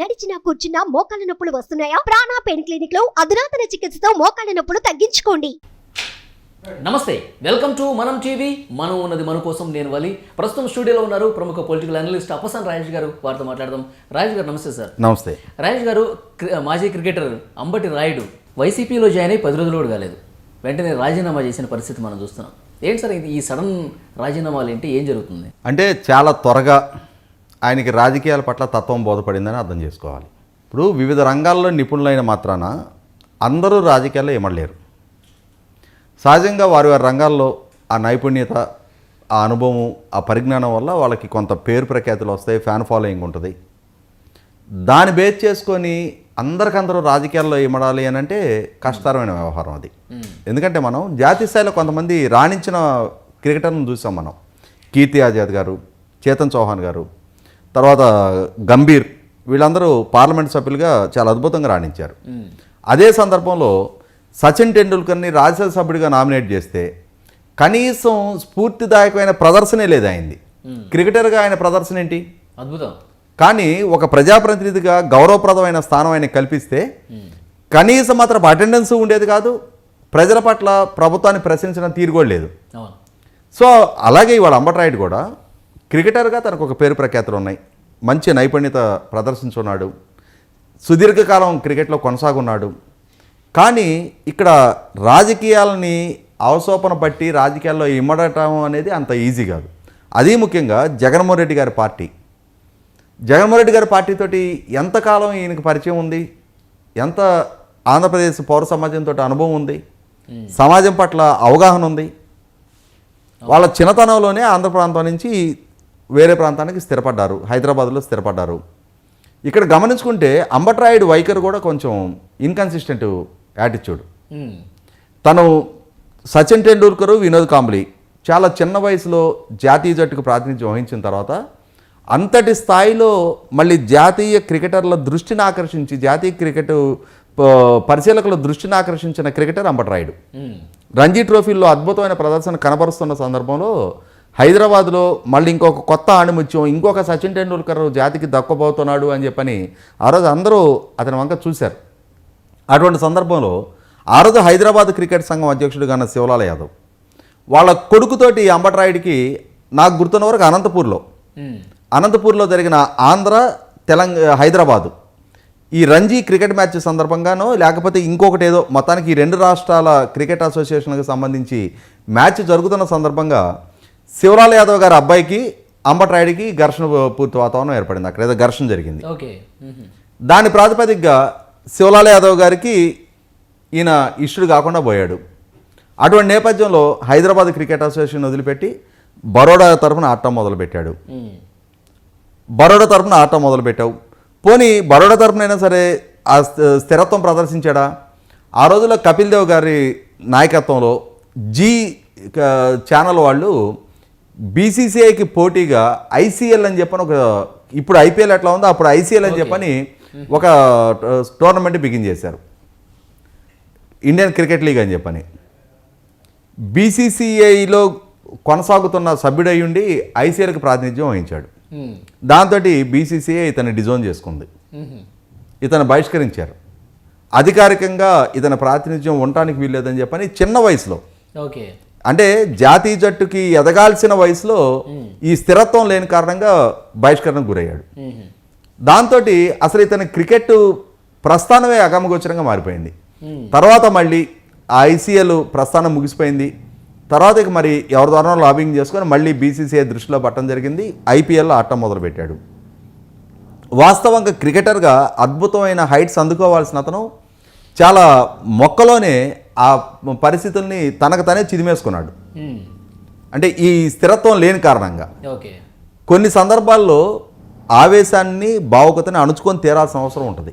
నడిచినా కూర్చున్నా మోకాళ్ళ నొప్పులు వస్తున్నాయా? ప్రాణా పెయిన్ క్లినిక్లో అధునాతన చికిత్సతో మోకాళ్ళ నొప్పులు తగ్గించుకోండి. నమస్తే వెల్కమ్ టు మనం టీవీ. మనం ఉన్నది మన కోసం నేను వలి. ప్రస్తుతం స్టూడియోలో ఉన్నారు ప్రముఖ పొలిటికల్ అనలిస్ట్ అప్పసాన్ రాజేష్ గారు. వారితో మాట్లాడదాం. రాజేష్ గారు నమస్తే సార్. నమస్తే. రాజేష్ గారు మాజీ క్రికెటర్ అంబటి రాయుడు వైసీపీలో జాయిన్ అయ్యి పది రోజులు కూడా కాలేదు. వెంటనే రాజీనామా చేసిన పరిస్థితి మనం చూస్తున్నాం. ఏంటి సార్ ఇది ఈ సడన్ రాజీనామాలు ఏంటి? ఏం జరుగుతుంది? అంటే చాలా త్వరగా ఆయనకి రాజకీయాల పట్ల తత్వం బోధపడిందని అర్థం చేసుకోవాలి. ఇప్పుడు వివిధ రంగాల్లో నిపుణులైన మాత్రాన అందరూ రాజకీయాల్లో ఇమడలేరు సహజంగా వారి వారి రంగాల్లో ఆ నైపుణ్యత ఆ అనుభవం ఆ పరిజ్ఞానం వల్ల వాళ్ళకి కొంత పేరు ప్రఖ్యాతులు వస్తాయి ఫ్యాన్ ఫాలోయింగ్ ఉంటుంది. దాన్ని బేస్ చేసుకొని అందరికందరూ రాజకీయాల్లో ఇమడాలి అని అంటే కష్టతరమైన వ్యవహారం అది. ఎందుకంటే మనం జాతీయ స్థాయిలో కొంతమంది రాణించిన క్రికెటర్ను చూసాం మనం. కీర్తి ఆజాద్ గారు చేతన్ చౌహాన్ గారు తర్వాత గంభీర్ వీళ్ళందరూ పార్లమెంట్ సభ్యులుగా చాలా అద్భుతంగా రాణించారు. అదే సందర్భంలో సచిన్ టెండూల్కర్ని రాజ్యసభ సభ్యుడిగా నామినేట్ చేస్తే కనీసం స్ఫూర్తిదాయకమైన ప్రదర్శనే లేదు ఆయనది. క్రికెటర్గా ఆయన ప్రదర్శన ఏంటి? అద్భుతం. కానీ ఒక ప్రజాప్రతినిధిగా గౌరవప్రదమైన స్థానం ఆయన కల్పిస్తే కనీసం మాత్రం అటెండెన్స్ ఉండేది కాదు ప్రజల పట్ల ప్రభుత్వాన్ని ప్రశ్నించడం తీరు కూడా లేదు. అవును. సో అలాగే ఇవాళ అంబట్రాయుడు కూడా క్రికెటర్గా తనకు ఒక పేరు ప్రఖ్యాతులు ఉన్నాయి. మంచి నైపుణ్యత ప్రదర్శించున్నాడు. సుదీర్ఘకాలం క్రికెట్లో కొనసాగున్నాడు. కానీ ఇక్కడ రాజకీయాలని అవసోపన పట్టి రాజకీయాల్లో ఇమ్మడటం అనేది అంత ఈజీ కాదు. అది ముఖ్యంగా జగన్మోహన్ రెడ్డి గారి పార్టీ. జగన్మోహన్ రెడ్డి గారి పార్టీతోటి ఎంతకాలం ఈయనకి పరిచయం ఉంది? ఎంత ఆంధ్రప్రదేశ్ పౌర సమాజంతో అనుభవం ఉంది? సమాజం పట్ల అవగాహన ఉంది? వాళ్ళ చిన్నతనంలోనే ఆంధ్ర ప్రాంతం నుంచి వేరే ప్రాంతానికి స్థిరపడ్డారు హైదరాబాద్లో స్థిరపడ్డారు ఇక్కడ గమనించుకుంటే అంబట్రాయుడు వైఖరి కూడా కొంచెం ఇన్కన్సిస్టెంట్ యాటిట్యూడ్ ఉమ్. తను సచిన్ టెండూల్కర్ వినోద్ కాంబ్లీ చాలా చిన్న వయసులో జాతీయ జట్టుకు ప్రాతినిధ్యం వహించిన తర్వాత అంతటి స్థాయిలో మళ్ళీ జాతీయ క్రికెటర్ల దృష్టిని ఆకర్షించి జాతీయ క్రికెట్ పరిశీలకుల దృష్టిని ఆకర్షించిన క్రికెటర్ అంబట్రాయుడు ఉమ్. రంజీ ట్రోఫీల్లో అద్భుతమైన ప్రదర్శన కనబరుస్తున్న సందర్భంలో హైదరాబాద్లో మళ్ళీ ఇంకొక కొత్త ఆణిముత్యం ఇంకొక సచిన్ టెండూల్కర్ జాతికి దక్కబోతున్నాడు అని చెప్పని ఆ రోజు అందరూ అతని వంక చూశారు. అటువంటి సందర్భంలో ఆ రోజు హైదరాబాద్ క్రికెట్ సంఘం అధ్యక్షుడిగా ఉన్న శివలాల యాదవ్. వాళ్ళ కొడుకుతోటి అంబట్రాయుడికి నాకు గుర్తున్న వరకు అనంతపూర్లో. అనంతపూర్లో జరిగిన ఆంధ్ర తెలంగాణ హైదరాబాదు. ఈ రంజీ క్రికెట్ మ్యాచ్ సందర్భంగానో లేకపోతే ఇంకొకటి ఏదో మొత్తానికి ఈ రెండు రాష్ట్రాల క్రికెట్ అసోసియేషన్లకు సంబంధించి మ్యాచ్ జరుగుతున్న సందర్భంగా శివలాల్ యాదవ్ గారి అబ్బాయికి అంబట్రాయుడికి ఘర్షణ పూర్తి వాతావరణం ఏర్పడింది అక్కడ. ఏదో ఘర్షణ జరిగింది. దాని ప్రాతిపదికగా శివలాల్ యాదవ్ గారికి ఈయన ఇష్టుడు కాకుండా పోయాడు. అటువంటి నేపథ్యంలో హైదరాబాద్ క్రికెట్ అసోసియేషన్ వదిలిపెట్టి బరోడా తరఫున ఆడటం మొదలుపెట్టాడు. బరోడా తరపున ఆట మొదలుపెట్టావు. పోనీ బరోడా తరపునైనా సరే ఆ స్థి- స్థిరత్వం ప్రదర్శించాడా? ఆ రోజుల్లో కపిల్ దేవ్ గారి నాయకత్వంలో జీ ఛానల్ వాళ్ళు బీసీసీఐకి పోటీగా ఐసీఎల్ అని చెప్పని ఒక ఇప్పుడు ఐపీఎల్ ఎట్లా ఉందో అప్పుడు ఐసీఎల్ అని చెప్పని ఒక టోర్నమెంట్ బిగిన్ చేశారు. ఇండియన్ క్రికెట్ లీగ్ అని చెప్పని. బీసీసీఐలో కొనసాగుతున్న సభ్యుడై ఉండి ఐసీఎల్కి ప్రాతినిధ్యం వహించాడు. దాంతో బీసీసీఐ ఇతన్ని డిజోన్ చేసుకుంది. ఇతను బహిష్కరించారు. అధికారికంగా ఇతని ప్రాతినిధ్యం ఉండటానికి వీల్లేదని చెప్పని చిన్న వయసులో ఓకే. అంటే జాతీయ జట్టుకి ఎదగాల్సిన వయసులో ఈ స్థిరత్వం లేని కారణంగా బహిష్కరణకు గురయ్యాడు. దాంతో అసలు ఇతని క్రికెట్ ప్రస్థానమే అగమగోచరంగా మారిపోయింది. తర్వాత మళ్ళీ ఆ ఐసీఎల్ ప్రస్థానం ముగిసిపోయింది. తర్వాత ఇక మరి ఎవరి ద్వారా లాబింగ్ చేసుకొని మళ్ళీ బీసీసీఐ దృష్టిలో పట్టడం జరిగింది. ఐపీఎల్లో ఆడటం మొదలుపెట్టాడు. వాస్తవంగా క్రికెటర్గా అద్భుతమైన హైట్స్ అందుకోవాల్సిన అతను చాలా మొక్కలోనే ఆ పరిస్థితుల్ని తనకు తనే చిదిమేసుకున్నాడు. అంటే ఈ స్థిరత్వం లేని కారణంగా. కొన్ని సందర్భాల్లో ఆవేశాన్ని భావుకతని అణుచుకొని తీరాల్సిన అవసరం ఉంటుంది.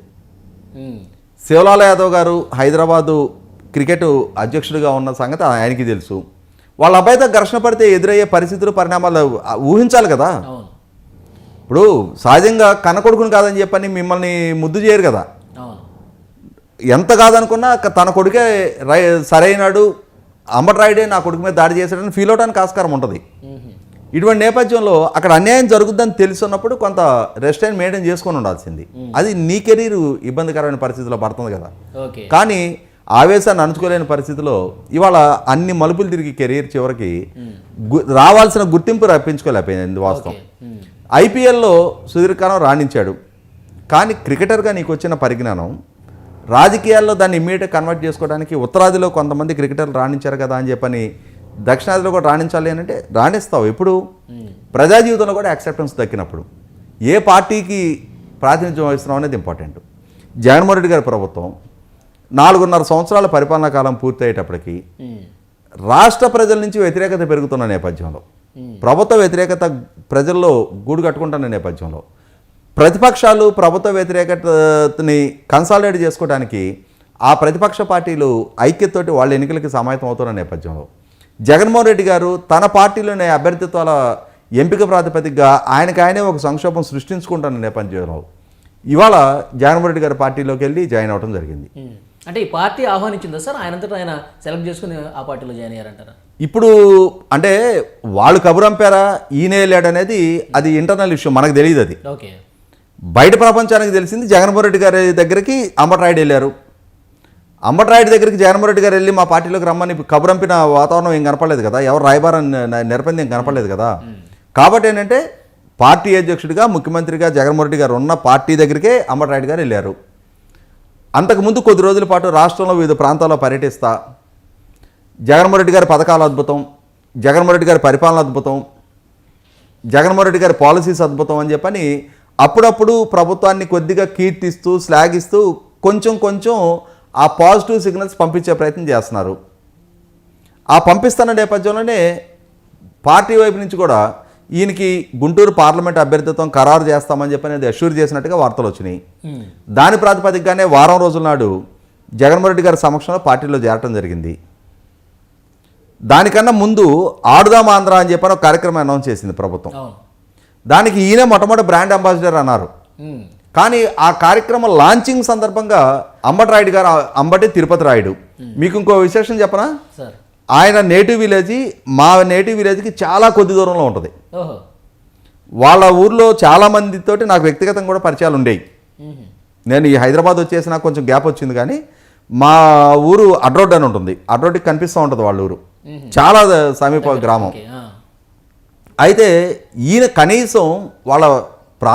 శివలాల యాదవ్ గారు హైదరాబాదు క్రికెట్ అధ్యక్షుడిగా ఉన్న సంగతి ఆయనకి తెలుసు. వాళ్ళ అబ్బాయితో ఘర్షణ పడితే ఎదురయ్యే పరిస్థితులు పరిణామాలు ఊహించాలి కదా. ఇప్పుడు సహజంగా కన్నకొడుకుని కాదని చెప్పని మిమ్మల్ని ముద్దు చేయరు కదా. ఎంత కాదనుకున్నా తన కొడుకే రై సరైనాడు అంబట్రాయుడే నా కొడుకు మీద దాడి చేశాడని ఫీల్ అవడానికి ఆస్కారం ఉంటుంది. ఇటువంటి నేపథ్యంలో అక్కడ అన్యాయం జరుగుద్దని తెలుసున్నప్పుడు కొంత రెస్టైన్ మెయింటైన్ చేసుకొని ఉండాల్సింది. అది నీ కెరీర్ ఇబ్బందికరమైన పరిస్థితిలో పడుతుంది కదా. కానీ ఆవేశాన్ని అణుచుకోలేని పరిస్థితిలో ఇవాళ అన్ని మలుపులు తిరిగి కెరీర్ చివరికి రావాల్సిన గుర్తింపు రప్పించుకోలేకపోయింది వాస్తవం. ఐపీఎల్లో సుదీర్ఘకాలం రాణించాడు. కానీ క్రికెటర్గా నీకు వచ్చిన పరిజ్ఞానం రాజకీయాల్లో దాన్ని ఇమ్మీడియట్ కన్వర్ట్ చేసుకోవడానికి ఉత్తరాదిలో కొంతమంది క్రికెటర్లు రాణించారు కదా అని చెప్పని దక్షిణాదిలో కూడా రాణించాలి అని అంటే రాణిస్తావు. ఎప్పుడు? ప్రజా జీవితంలో కూడా యాక్సెప్టెన్స్ దక్కినప్పుడు. ఏ పార్టీకి ప్రాతినిధ్యం వహిస్తున్నాం అనేది ఇంపార్టెంట్ జగన్మోహన్ రెడ్డి గారి ప్రభుత్వం నాలుగున్నర సంవత్సరాల పరిపాలనా కాలం పూర్తయ్యేటప్పటికి. రాష్ట్ర ప్రజల నుంచి వ్యతిరేకత పెరుగుతున్న నేపథ్యంలో ప్రభుత్వ వ్యతిరేకత ప్రజల్లో గూడు కట్టుకుంటున్న నేపథ్యంలో ప్రతిపక్షాలు ప్రభుత్వ వ్యతిరేకతని కన్సాలిడేట్ చేసుకోవడానికి ఆ ప్రతిపక్ష పార్టీలు ఐక్యతతోటి వాళ్ళ ఎన్నికలకి సమాయత్తం అవుతున్న నేపథ్యంలో జగన్మోహన్ రెడ్డి గారు తన పార్టీలోని అభ్యర్థిత్వాల ఎంపిక ప్రాతిపదికగా ఆయనకు ఆయనే ఒక సంక్షోభం సృష్టించుకుంటున్న నేపథ్యంలో ఇవాళ జగన్మోహన్ రెడ్డి గారి పార్టీలోకి వెళ్ళి జాయిన్ అవ్వడం జరిగింది. అంటే ఈ పార్టీ ఆహ్వానించిందా సార్? ఆయనంతటా ఆయన సెలెక్ట్ చేసుకుని ఆ పార్టీలో జాయిన్ అయ్యారంటారా? ఇప్పుడు అంటే వాళ్ళు కబురంపారా ఈయన వెళ్ళాడనేది అది ఇంటర్నల్ ఇష్యూ మనకు తెలియదు అది. ఓకే. బయట ప్రపంచానికి తెలిసింది జగన్మోహన్ రెడ్డి గారి దగ్గరికి అంబటరాయుడు వెళ్ళారు. అంబటరాయుడు దగ్గరికి జగన్మోహన్ రెడ్డి గారు వెళ్ళి మా పార్టీలోకి రమ్మని కబురంపిన వాతావరణం ఏం కనపడలేదు కదా? ఎవరు రాయబారం నిరపంది ఏం కనపడలేదు కదా? కాబట్టి ఏంటంటే పార్టీ అధ్యక్షుడిగా ముఖ్యమంత్రిగా జగన్మోహన్ రెడ్డి గారు ఉన్న పార్టీ దగ్గరికే అంబటరాయుడు గారు వెళ్ళారు. అంతకుముందు కొద్ది రోజుల పాటు రాష్ట్రంలో వివిధ ప్రాంతాల్లో పర్యటిస్తా. జగన్మోహన్ రెడ్డి గారి పథకాలు అద్భుతం జగన్మోహన్ రెడ్డి గారి పరిపాలన అద్భుతం జగన్మోహన్ రెడ్డి గారి పాలసీస్ అద్భుతం అని చెప్పని అప్పుడప్పుడు ప్రభుత్వాన్ని కొద్దిగా కీర్తిస్తూ శ్లాఘిస్తూ కొంచెం కొంచెం ఆ పాజిటివ్ సిగ్నల్స్ పంపించే ప్రయత్నం చేస్తున్నారు. ఆ పంపిస్తున్న నేపథ్యంలోనే పార్టీ వైపు నుంచి కూడా ఈయనకి గుంటూరు పార్లమెంట్ అభ్యర్థిత్వం ఖరారు చేస్తామని చెప్పని అది అష్యూర్ చేసినట్టుగా వార్తలు వచ్చినాయి. దాని ప్రాతిపదికగానే వారం రోజుల నాడు జగన్మోహన్ రెడ్డి గారి సమక్షంలో పార్టీలో చేరటం జరిగింది. దానికన్నా ముందు ఆడుదాం ఆంధ్ర అని చెప్పని ఒక కార్యక్రమం అనౌన్స్ చేసింది ప్రభుత్వం. దానికి ఈయన మొట్టమొదటి బ్రాండ్ అంబాసిడర్ అన్నారు. కానీ ఆ కార్యక్రమం లాంచింగ్ సందర్భంగా అంబటి రాయుడు గారు అంబటి తిరుపతి రాయుడు. మీకు ఇంకో విశేషం చెప్పనా? సార్. ఆయన నేటివ్ విలేజ్ మా నేటివ్ విలేజ్కి చాలా కొద్ది దూరంలో ఉంటుంది. వాళ్ళ ఊర్లో చాలా మందితోటి నాకు వ్యక్తిగతంగా కూడా పరిచయాలు ఉండేవి. నేను ఈ హైదరాబాద్ వచ్చేసి నాకు కొంచెం గ్యాప్ వచ్చింది కానీ మా ఊరు అడ్రోడ్ అని ఉంటుంది. అడ్రోడ్కి కనిపిస్తూ ఉంటుంది వాళ్ళ ఊరు. చాలా సమీప గ్రామం. అయితే ఈయన కనీసం వాళ్ళ ప్రా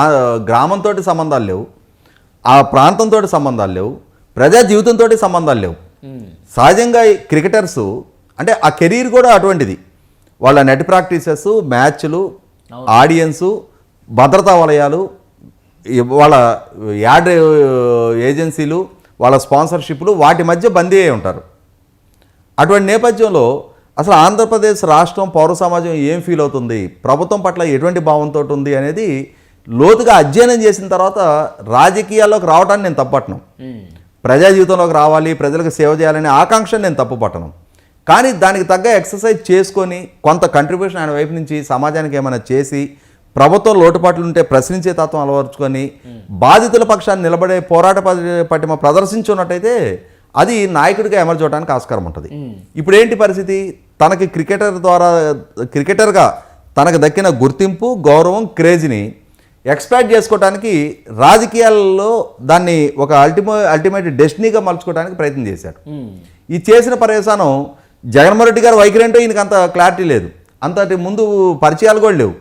గ్రామంతో సంబంధాలు లేవు. ఆ ప్రాంతంతో సంబంధాలు లేవు. ప్రజా జీవితంతో సంబంధాలు లేవు. సహజంగా ఈ క్రికెటర్స్ అంటే ఆ కెరీర్ కూడా అటువంటిది. వాళ్ళ నెట్ ప్రాక్టీసెస్ మ్యాచ్లు ఆడియన్సు భద్రతా వలయాలు వాళ్ళ యాడ్ ఏజెన్సీలు వాళ్ళ స్పాన్సర్షిప్లు వాటి మధ్య బందీ అయి ఉంటారు. అటువంటి నేపథ్యంలో అసలు ఆంధ్రప్రదేశ్ రాష్ట్రం పౌర సమాజం ఏం ఫీల్ అవుతుంది? ప్రభుత్వం పట్ల ఎటువంటి భావంతో ఉంది అనేది లోతుగా అధ్యయనం చేసిన తర్వాత రాజకీయాల్లోకి రావడానికి నేను తప్పట్ను. ఉమ్. ప్రజా జీవితంలోకి రావాలి ప్రజలకు సేవ చేయాలనే ఆకాంక్ష నేను తప్పు పట్టను కానీ దానికి తగ్గ ఎక్సర్సైజ్ చేసుకొని కొంత కంట్రిబ్యూషన్ ఆయన వైపు నుంచి సమాజానికి ఏమైనా చేసి ప్రభుత్వం లోటుపాట్లు ఉంటే ప్రశ్నించే తత్వం అలవరుచుకొని బాధితుల పక్షాన్ని నిలబడే పోరాట పటి- పటిమ ప్రదర్శించున్నట్టయితే అది నాయకుడిగా ఎమర్జ్ అవడానికి ఆస్కారం ఉంటుంది. ఇప్పుడు ఏంటి పరిస్థితి? తనకి క్రికెటర్ ద్వారా క్రికెటర్గా తనకు దక్కిన గుర్తింపు గౌరవం క్రేజ్ని ఎక్స్పాక్ట్ చేసుకోవడానికి రాజకీయాల్లో దాన్ని ఒక అల్టిమో అల్టిమేట్ డెస్టినీగా మలుచుకోవడానికి ప్రయత్నం చేశాడు. ఈ చేసిన పర్యవసానం జగన్మోహన్ రెడ్డి గారు వైఖరి ఏంటో ఈయనకి అంత క్లారిటీ లేదు. అంతటి ముందు పరిచయాలు కూడా లేవు.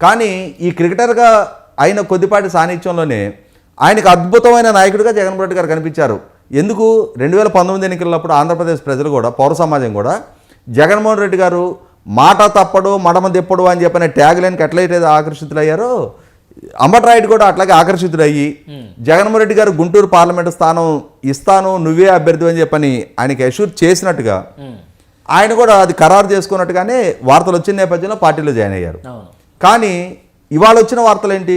కానీ ఈ క్రికెటర్గా అయిన కొద్దిపాటి సాన్నిధ్యంలోనే ఆయనకు అద్భుతమైన నాయకుడిగా జగన్మోహన్ రెడ్డి గారు కనిపించారు. ఎందుకు రెండు వేల పంతొమ్మిది ఎన్నికలప్పుడు ఆంధ్రప్రదేశ్ ప్రజలు కూడా పౌర సమాజం కూడా జగన్మోహన్ రెడ్డి గారు మాట తప్పడు మడమ తిప్పడు అని చెప్పిన ట్యాగ్ లైన్కి ఎట్లయితే ఆకర్షితులయ్యారో అంబట్రాయుడు కూడా అట్లాగే ఆకర్షితుడయ్యి జగన్మోహన్ రెడ్డి గారు గుంటూరు పార్లమెంటు స్థానం ఇస్తాను నువ్వే అభ్యర్థి అని చెప్పని ఆయనకి అష్యూర్ చేసినట్టుగా. ఆయన కూడా అది ఖరారు చేసుకున్నట్టుగానే వార్తలు వచ్చిన నేపథ్యంలో పార్టీలో జాయిన్ అయ్యారు. కానీ ఇవాళ వచ్చిన వార్తలు ఏంటి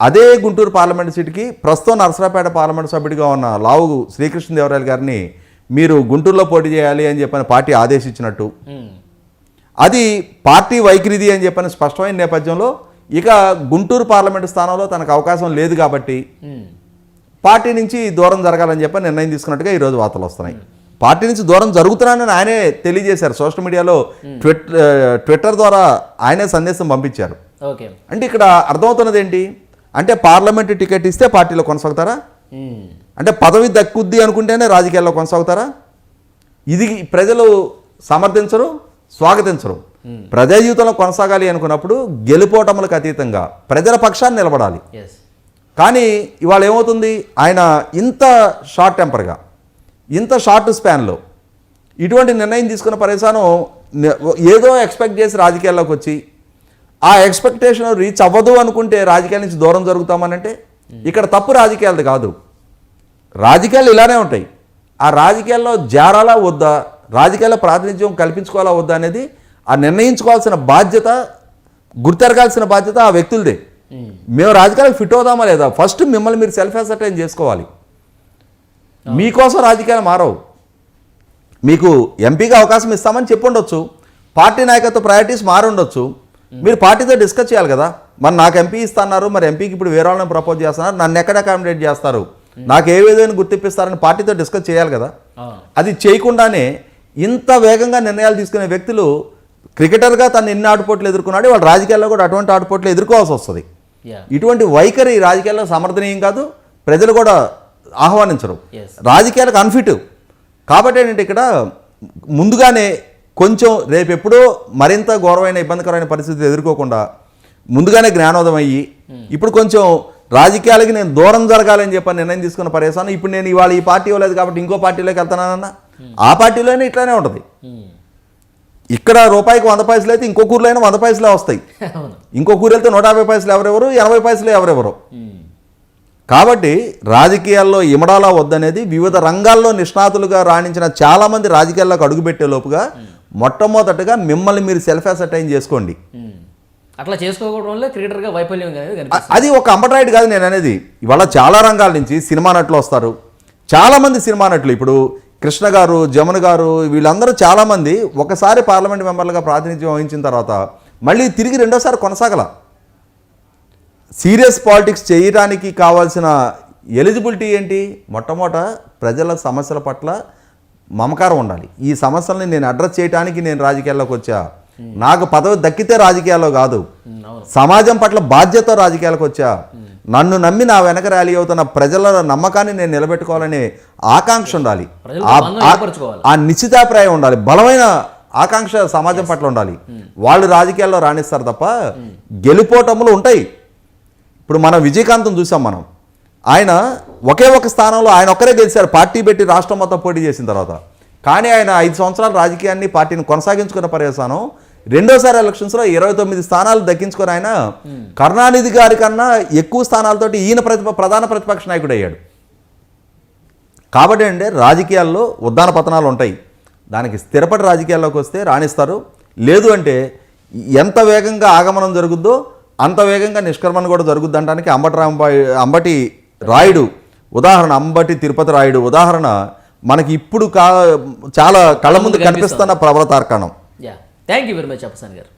అదే గుంటూరు పార్లమెంట్ సీటుకి ప్రస్తుతం నరసరాపేట పార్లమెంట్ సభ్యుడిగా ఉన్న లావు శ్రీకృష్ణదేవరాయలు గారిని మీరు గుంటూరులో పోటీ చేయాలి అని చెప్పని పార్టీ ఆదేశించినట్టు. అది పార్టీ వైఖరిది అని చెప్పని స్పష్టమైన నేపథ్యంలో ఇక గుంటూరు పార్లమెంటు స్థానంలో తనకు అవకాశం లేదు కాబట్టి. పార్టీ నుంచి దూరం జరగాలని చెప్పి నిర్ణయం తీసుకున్నట్టుగా ఈరోజు వార్తలు వస్తున్నాయి. పార్టీ నుంచి దూరం జరుగుతున్నానని ఆయనే తెలియజేశారు. సోషల్ మీడియాలో ట్విట్ ట్విట్టర్ ద్వారా ఆయనే సందేశం పంపించారు. ఓకే. అంటే ఇక్కడ అర్థమవుతున్నది ఏంటి? అంటే పార్లమెంట్ టికెట్ ఇస్తే పార్టీలో కొనసాగుతారా? మ్మ్. అంటే పదవి దక్కుద్ది అనుకుంటేనే రాజకీయాల్లో కొనసాగుతారా? ఇది ప్రజలు సమర్థించరు స్వాగతించరు. ప్రజా జీవితంలో కొనసాగాలి అనుకున్నప్పుడు గెలుపోటములకు అతీతంగా ప్రజల పక్షాన్ని నిలబడాలి. కానీ ఇవాళ ఏమవుతుంది? ఆయన ఇంత షార్ట్ టెంపర్గా ఇంత షార్ట్ స్పాన్లో ఇటువంటి నిర్ణయం తీసుకున్న పరేశాను ఏదో ఎక్స్పెక్ట్ చేసి రాజకీయాల్లోకి వచ్చి ఆ ఎక్స్పెక్టేషన్ రీచ్ అవ్వదు అనుకుంటే రాజకీయాల నుంచి దూరం జరుగుతామనంటే ఇక్కడ తప్పు రాజకీయాలది కాదు. రాజకీయాలు ఇలానే ఉంటాయి. ఆ రాజకీయాల్లో జారాలా వద్దా రాజకీయాల్లో ప్రాతినిధ్యం కల్పించుకోవాలా వద్దా అనేది ఆ నిర్ణయించుకోవాల్సిన బాధ్యత గుర్తెరగాల్సిన బాధ్యత ఆ వ్యక్తులదే. మేము రాజకీయాలకు ఫిట్ అవుదామా లేదా? ఫస్ట్ మిమ్మల్ని మీరు సెల్ఫ్ అసర్టైన్ చేసుకోవాలి. మీకోసం రాజకీయాలు మారవు. మీకు ఎంపీగా అవకాశం ఇస్తామని చెప్పుండొచ్చు పార్టీ నాయకత్వ ప్రయారిటీస్ మారి ఉండొచ్చు మీరు పార్టీతో డిస్కస్ చేయాలి కదా. మరి నాకు ఎంపీ ఇస్తున్నారు మరి ఎంపీకి ఇప్పుడు వేరే వాళ్ళని ప్రపోజ్ చేస్తున్నారు నన్ను ఎక్కడ అకామిడేట్ చేస్తారు? నాకు ఏ విధంగా గుర్తిప్పిస్తారని పార్టీతో డిస్కస్ చేయాలి కదా. అది చేయకుండానే ఇంత వేగంగా నిర్ణయాలు తీసుకునే వ్యక్తులు క్రికెటర్గా తను ఎన్ని ఆటుపోట్లు ఎదుర్కొన్నాడు వాళ్ళు రాజకీయాల్లో కూడా అటువంటి ఆటుపోట్లు ఎదుర్కోవాల్సి వస్తుంది. ఇటువంటి వైఖరి రాజకీయాల్లో సమర్థనీయం కాదు ప్రజలు కూడా ఆహ్వానించరు. రాజకీయాలకు అన్ఫిట్ కాబట్టి ఏంటంటే ఇక్కడ ముందుగానే కొంచెం రేపు ఎప్పుడో మరింత ఘోరమైన ఇబ్బందికరమైన పరిస్థితి ఎదుర్కోకుండా ముందుగానే జ్ఞానోదయం అయ్యి ఇప్పుడు కొంచెం రాజకీయాలకి నేను దూరం జరగాలని చెప్పి నిర్ణయం తీసుకున్న పరేశాను ఇప్పుడు నేను ఇవాళ ఈ పార్టీ ఇవ్వలేదు కాబట్టి ఇంకో పార్టీలోకి వెళ్తానన్నా ఆ పార్టీలోనే ఇట్లానే ఉంటుంది. ఇక్కడ రూపాయికి వంద పైసలు అయితే ఇంకో అయినా వంద పైసలే వస్తాయి. ఇంకో ఊరు వెళ్తే నూట యాభై పైసలు ఎవరెవరు ఎనభై పైసలు ఎవరెవరు. కాబట్టి రాజకీయాల్లో ఇమడాలా వద్దనేది వివిధ రంగాల్లో నిష్ణాతులుగా రాణించిన చాలామంది రాజకీయాల్లోకి అడుగుపెట్టే లోపుగా మొట్టమొదటగా మిమ్మల్ని మీరు సెల్ఫ్ అసర్టైన్ చేసుకోండి. అట్లా చేసుకోవడం వల్ల క్రికెటర్గా వైఫల్యం అది ఒక అంబట్రాయిడ్ కాదు నేను అనేది. ఇవాళ చాలా రంగాల నుంచి సినిమా నటులు వస్తారు. చాలామంది సినిమా నటులు ఇప్పుడు కృష్ణ గారు జమున గారు వీళ్ళందరూ చాలామంది ఒకసారి పార్లమెంట్ మెంబర్లుగా ప్రాతినిధ్యం వహించిన తర్వాత మళ్ళీ తిరిగి రెండోసారి కొనసాగల. సీరియస్ పాలిటిక్స్ చేయడానికి కావాల్సిన ఎలిజిబిలిటీ ఏంటి? మొట్టమొదట ప్రజల సమస్యల పట్ల మమకారం ఉండాలి. ఈ సమస్యల్ని నేను అడ్రస్ చేయడానికి నేను రాజకీయాల్లోకి వచ్చా. నాకు పదవి దక్కితే రాజకీయాల్లో కాదు. సమాజం పట్ల బాధ్యత రాజకీయాలకు వచ్చా. నన్ను నమ్మి నా వెనక ర్యాలీ అవుతున్న ప్రజల నమ్మకాన్ని నేను నిలబెట్టుకోవాలనే ఆకాంక్ష ఉండాలి. ఆ- నిశ్చితాభిప్రాయం ఉండాలి. బలమైన ఆకాంక్ష సమాజం పట్ల ఉండాలి. వాళ్ళు రాజకీయాల్లో రాణిస్తారు తప్ప గెలుపోటములు ఉంటాయి. ఇప్పుడు మనం విజయకాంతం చూసాం మనం. ఆయన ఒకే ఒక స్థానంలో ఆయన ఒక్కరే గెలిచారు. పార్టీ పెట్టి రాష్ట్రం మొత్తం పోటీ చేసిన తర్వాత. కానీ ఆయన ఐదు సంవత్సరాలు రాజకీయాన్ని పార్టీని కొనసాగించుకున్న పర్యవసానం రెండోసారి ఎలక్షన్స్లో ఇరవై తొమ్మిది స్థానాలు దక్కించుకొని ఆయన కరుణానిధి గారి కన్నా ఎక్కువ స్థానాలతోటి ఈయన ప్రతిప ప్రధాన ప్రతిపక్ష నాయకుడు అయ్యాడు. కాబట్టి అంటే రాజకీయాల్లో ఉద్దాన పతనాలు ఉంటాయి. దానికి స్థిరపడి రాజకీయాల్లోకి వస్తే రాణిస్తారు. లేదు అంటే ఎంత వేగంగా ఆగమనం జరుగుద్దో అంత వేగంగా నిష్క్రమణ కూడా జరుగుద్ది అంబటి రాంబాయి అంబటి రాయుడు ఉదాహరణ అంబటి తిరుపతి రాయుడు ఉదాహరణ మనకి ఇప్పుడు కా చాలా కళ్ళ ముందు కనిపిస్తున్న ప్రబల తార్కాణం yeah thank you very much Appasani garu.